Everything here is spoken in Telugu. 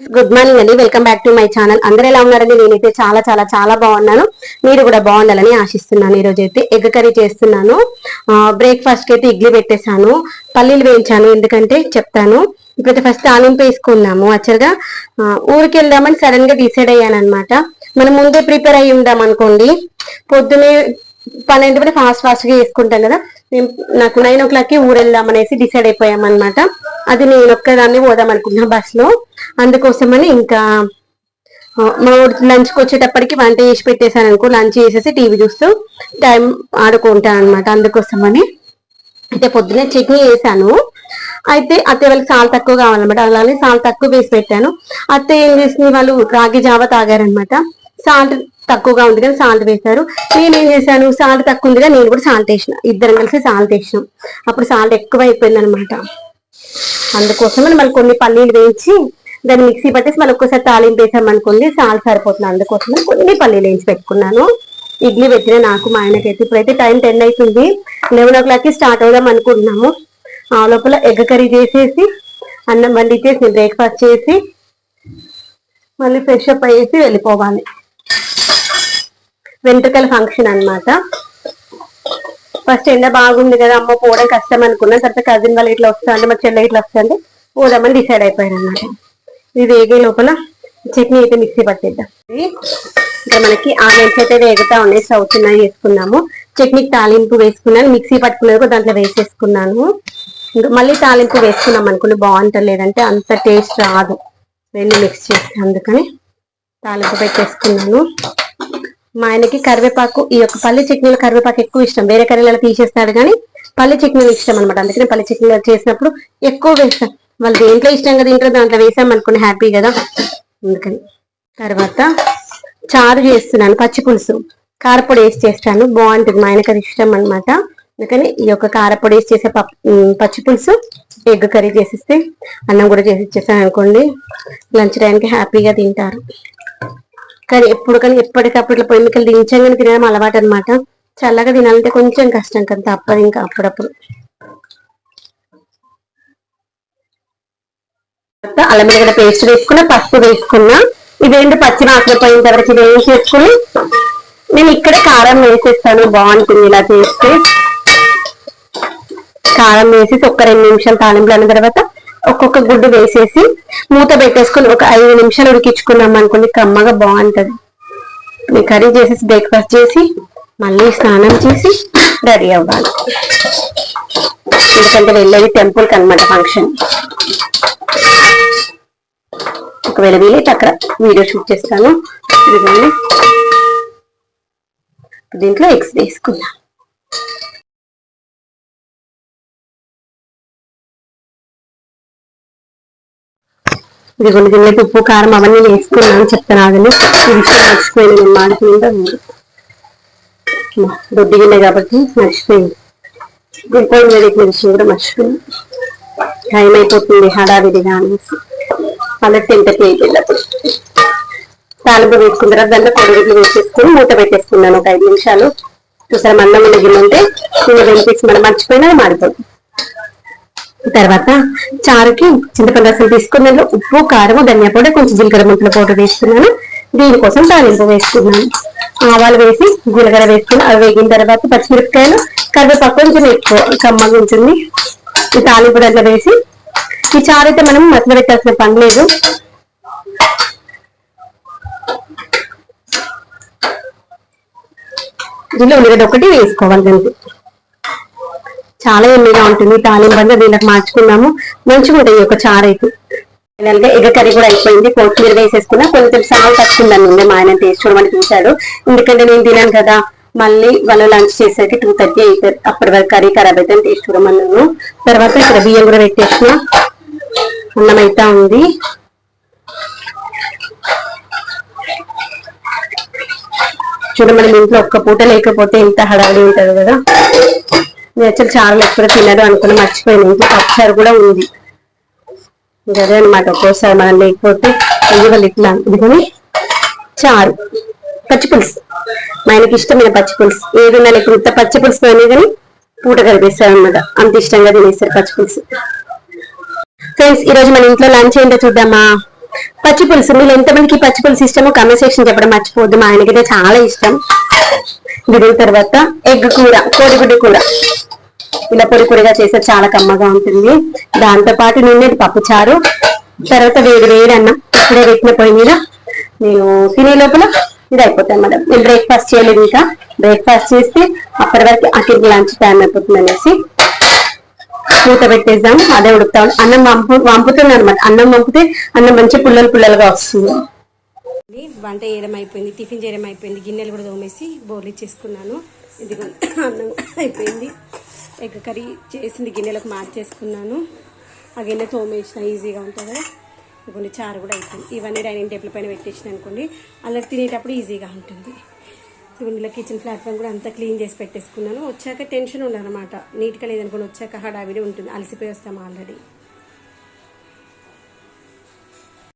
గుడ్ మార్నింగ్ అండి. Welcome back to my channel. అందరూ ఎలా ఉన్నారండి? నేనైతే చాలా చాలా చాలా బాగున్నాను. మీరు కూడా బాగుండాలని ఆశిస్తున్నాను. ఈరోజు అయితే ఎగ్ కర్రీ చేస్తున్నాను. బ్రేక్ఫాస్ట్కి అయితే ఇడ్లీ పెట్టేశాను. పల్లీలు వేయించాను. ఎందుకంటే చెప్తాను. ఇప్పుడైతే ఫస్ట్ తాలింపు వేసుకున్నాము. యాక్చువల్గా ఊరికి వెళ్దామని సడన్గా డిసైడ్ అయ్యాను అనమాట మనం ముందే ప్రిపేర్ అయ్యి ఉందాం అనుకోండి. పొద్దునే పన్నెండు కూడా ఫాస్ట్ ఫాస్ట్గా వేసుకుంటాం కదా. మేము నాకు నైన్ ఓ క్లాక్కి ఊరు వెళ్దాం అనేసి డిసైడ్ అయిపోయాం అనమాట అది నేను ఒక్కదాన్ని పోదాం అనుకున్నా బస్లో. అందుకోసమని ఇంకా మా లంచ్కి వచ్చేటప్పటికి వంట చేసి పెట్టేశాను అనుకో లంచ్ చేసేసి టీవీ చూస్తూ టైం ఆడుకుంటాను అనమాట అందుకోసమని అయితే పొద్దునే చట్నీ వేసాను అయితే అత్తయ్య వాళ్ళకి చాలా తక్కువ కావాలన్నమాట. అలానే చాలా తక్కువ వేసి పెట్టాను. అత్త ఏం చేసింది వాళ్ళు? రాగి జావ తాగారనమాట సాల్ట్ తక్కువగా ఉంది కానీ సాల్ట్ వేశారు. నేను ఏం చేశాను సాల్ట్ తక్కువ ఉందిగా నేను కూడా సాల్ట్ వేసిన. ఇద్దరం కలిసి సాల్ట్ వేసినాం. అప్పుడు సాల్ట్ ఎక్కువ అయిపోయింది అనమాట అందుకోసమని మళ్ళీ కొన్ని పల్లీలు వేయించి దాన్ని మిక్సీ పట్టేసి మళ్ళీ ఒక్కసారి తాలింపు వేసాం అనుకోండి సాల్ట్ సరిపోతుంది. అందుకోసమని కొన్ని పల్లీలు వేయించి పెట్టుకున్నాను. ఇడ్లీ పెట్టిన నాకు మా ఆయనకైతే ఇప్పుడైతే టైం టెన్ అవుతుంది లెవెన్ ఓ క్లాక్కి స్టార్ట్ అవుదాం అనుకుంటున్నాము. ఆ లోపల ఎగ్ కర్రీ చేసేసి అన్నం వండిచేసి బ్రేక్ఫాస్ట్ చేసి మళ్ళీ ఫ్రెష్ అప్ అయ్యేసి వెళ్ళిపోవాలి. వెంట్రుకల ఫంక్షన్ అన్నమాట. ఫస్ట్ ఎండ బాగుంది కదా అమ్మ పోవడం కష్టం అనుకున్నాను తర్వాత కజిన్ వాళ్ళు ఇట్లా వస్తా అంటే మా చెల్లె ఇట్లా వస్తా అంటే పోదామని డిసైడ్ అయిపోయాను అనమాట ఇది వేగే లోపల చట్నీ అయితే మిక్సీ పట్టేద్దాం. ఇంకా మనకి ఆనియన్స్ అయితే వేగుతా ఉన్నాయి. స్టవ్ చిన్న వేసుకున్నాము. చట్నీకి తాలింపు వేసుకున్నాను. మిక్సీ పట్టుకునేది దాంట్లో వేసేసుకున్నాను. ఇంకా మళ్ళీ తాలింపు వేసుకున్నాం అనుకోండి బాగుంటుంది లేదంటే అంత టేస్ట్ రాదు. రెండు మిక్స్ చేసి అందుకని. తాలింపు పెట్టేసుకున్నాను. మా ఆయనకి కరివేపాకు ఈ యొక్క పల్లి చట్నీలో కరివేపాకు ఎక్కువ ఇష్టం. వేరే కర్రీలలో తీసేస్తాడు కానీ పల్లి చట్నీలు ఇష్టం అనమాట అందుకని పల్లి చట్నీలు చేసినప్పుడు ఎక్కువ వేస్తాం. వాళ్ళు దేంట్లో ఇష్టంగా తింటారో దాంట్లో వేసాం అనుకుని హ్యాపీ కదా. అందుకని తర్వాత చారు చేస్తున్నాను పచ్చి పులుసు. కారపొడి వేసి చేస్తాను. బాగుంటుంది. మా ఆయనకి అది ఇష్టం అనమాట అందుకని ఈ యొక్క కారపొడి వేసి చేసే పప్పు పచ్చి పులుసు ఎగ్ కర్రీ చేసిస్తే అన్నం కూడా చేసి ఇచ్చేసాను అనుకోండి. లంచ్ టైంకి హ్యాపీగా తింటారు. కానీ ఎప్పుడు కానీ ఎప్పటికప్పుడు ఇట్లా పొయ్యి మిక్కలు దించంగా తినడం అలవాటు అనమాట చల్లగా తినాలంటే కొంచెం కష్టం కదా తప్పదు ఇంకా అప్పుడప్పుడు. తర్వాత అల్లం పేస్ట్ వేసుకున్న పసుపు వేసుకున్నా ఇదేంటి పచ్చి వాసన పోయిన తర్వాత ఇది ఏం చేసుకుని నేను ఇక్కడ కారం వేసేస్తాను బాగుంటుంది ఇలా చేస్తే. కారం వేసేసి ఒక రెండు నిమిషాలు తాలింపులు అన్న తర్వాత ఒక్కొక్క గుడ్డు వేసేసి మూత పెట్టేసుకుని ఒక ఐదు నిమిషాలు ఉడికించుకున్నాం అనుకోండి కమ్మగా బాగుంటుంది. మీ కర్రీ చేసేసి బ్రేక్ఫాస్ట్ చేసి మళ్ళీ స్నానం చేసి రెడీ అవ్వాలి. ఎందుకంటే వెళ్ళేది టెంపుల్ కనమాట అనమాట ఫంక్షన్ ఒకవేళ వీలైతే అక్కడ వీడియో షూట్ చేస్తాను. దీంట్లో ఎగ్స్ ఇది కొన్ని దీనిలో ఉప్పు కారం అవన్నీ వేసుకున్నాను చెప్తాను ఆగండి. ఈ విషయం మర్చిపోయింది నేను మాడుతుంటా దొడ్డి గిన్నె కాబట్టి మర్చిపోయింది గుడిపోయిన వేడికి విషయం కూడా మర్చిపోయింది టైం అయిపోతుంది హడావిడిగా అనేసి అలా టెంటకి అయిపోయింది తాలింపు వేసుకున్న తర్వాత దాంట్లో కొడుగుడ్లు వేసేసుకుని మూట పెట్టేసుకున్నాను ఒక ఐదు నిమిషాలు. చూసారా మందం ఉన్న గిన్నె ఉంటే నేను వెంపేసి మనం మర్చిపోయినా మాడిపోతుంది తర్వాత చారుకి చింతపండు రసం తీసుకున్నాను. ఉప్పు కారం ధనియా పొడి కొంచెం జీలకర్ర ముక్కల పౌడర్ వేసుకున్నాను. దీనికోసం తాలింపు వేసుకున్నాను. ఆవాలు వేసి జీలకర్ర వేసుకుని అవి వేగిన తర్వాత పచ్చిమిరపకాయలు కరివేపాకు కొంచెం ఎక్కువ కమ్మగా ఉంటుంది. ఈ తాలింపు దగ్గర వేసి ఈ చారు అయితే మనం మసలు పెట్టాల్సిన పని లేదు. దీనిలో ఉల్లిగడ్డ ఒకటి వేసుకోవాలి అంతే చాలా ఎమ్మిగా ఉంటుంది. తాలింపు అంతా దీనికి మార్చుకున్నాము. మంచిగా ఉంటుంది ఒక యొక్క చారు అయితే ఫైనల్గా ఎగ కర్రీ కూడా అయిపోయింది. కొత్తిమీర వేసేసుకున్నా కొంచెం సాల్ట్ తక్కువ మా ఆయన టేస్ట్ చూడమని చూశాడు. ఎందుకంటే నేను తినాను కదా. మళ్ళీ వాళ్ళు లంచ్ చేసేకి టూ థర్టీ అవుతారు అప్పటి వరకు కర్రీ ఖరాబ్ అయితే టేస్ట్ చూడమన్నాను. తర్వాత ఇక్కడ బియ్యం కూడా పెట్టేసిన. అన్నం అయితే ఉంది. చూడమని ఇంట్లో ఒక్క పూట లేకపోతే ఎంత హడావిడి ఉంటుంది కదా. నేను యాక్చువల్ చారులు ఎక్కడ తినదు అనుకుని మర్చిపోయాను. ఇంకా పప్పుచారు కూడా ఉంది. అదే అనమాట ఒక్కోసారి మనం లేకపోతే అయ్యి వాళ్ళు ఇట్లా అందుకని చారు. పచ్చి పులుసు మా ఆయనకి ఇష్టమైన పచ్చి పులుసు ఏదైనా లేకపోతే ఇంత పచ్చి పులుసు పోయినా కానీ పూట కనిపిస్తారు అనమాట అంత ఇష్టంగా తినేస్తారు పచ్చి పులుసు ఫ్రెండ్స్ ఈరోజు మన ఇంట్లో లంచ్ ఏంటో చూద్దామా? పచ్చి పులుసు మీరు ఎంతమందికి పచ్చి పులుసు ఇష్టమో కమెంట్ సెక్షన్ చెప్పడం మర్చిపోవద్దు. మా ఆయనకైతే చాలా ఇష్టం. దిగిన తర్వాత ఎగ్ కూర కోడిగుడ్డు కూర. ఇలా పొడి పొడిగా చేస్తే చాలా కమ్మగా ఉంటుంది. దాంతో పాటు నిన్నటి పప్పు చారు. తర్వాత వేడి వేడి అన్నం. ఇప్పుడే పెట్టిన పొయ్యి మీద నేను తినే లోపల ఇది అయిపోతాయి అన్నమాట. నేను బ్రేక్ఫాస్ట్ చేయలేదు ఇంకా. బ్రేక్ఫాస్ట్ చేస్తే అప్పటి వరకు అక్కడికి లంచ్ టైం అయిపోతుంది అనేసి మూత పెట్టేద్దాం. అదే ఉడుకుతా అన్నం వంపు వంపుతుంది అనమాట అన్నం వంపితే అన్నం మంచి పుల్లలు పుల్లలుగా వస్తుంది. వంట చేయడం అయిపోయింది టిఫిన్ చేయడం అయిపోయింది. గిన్నెలు కూడా తోమేసి బోర్లు ఇచ్చేసుకున్నాను. ఇది అన్నం అయిపోయింది. ఎగ్ కర్రీ చేసింది గిన్నెలకు మార్చేసుకున్నాను. ఆ గిన్నె తోమేసిన ఈజీగా ఉంటుంది. కదా కొన్ని చారు కూడా అయిపోయింది. ఇవన్నీ డైనింగ్ టేబుల్ పైన పెట్టేసిన అనుకోండి అలా తినేటప్పుడు ఈజీగా ఉంటుంది. ఇలా కిచెన్ ప్లాట్ఫామ్ కూడా అంతా క్లీన్ చేసి పెట్టేసుకున్నాను. వచ్చాక టెన్షన్ ఉండదు అనమాట నీట్గా లేదనుకోండి వచ్చాక హడావిడి ఉంటుంది. అలసిపోయి వస్తాం ఆల్రెడీ.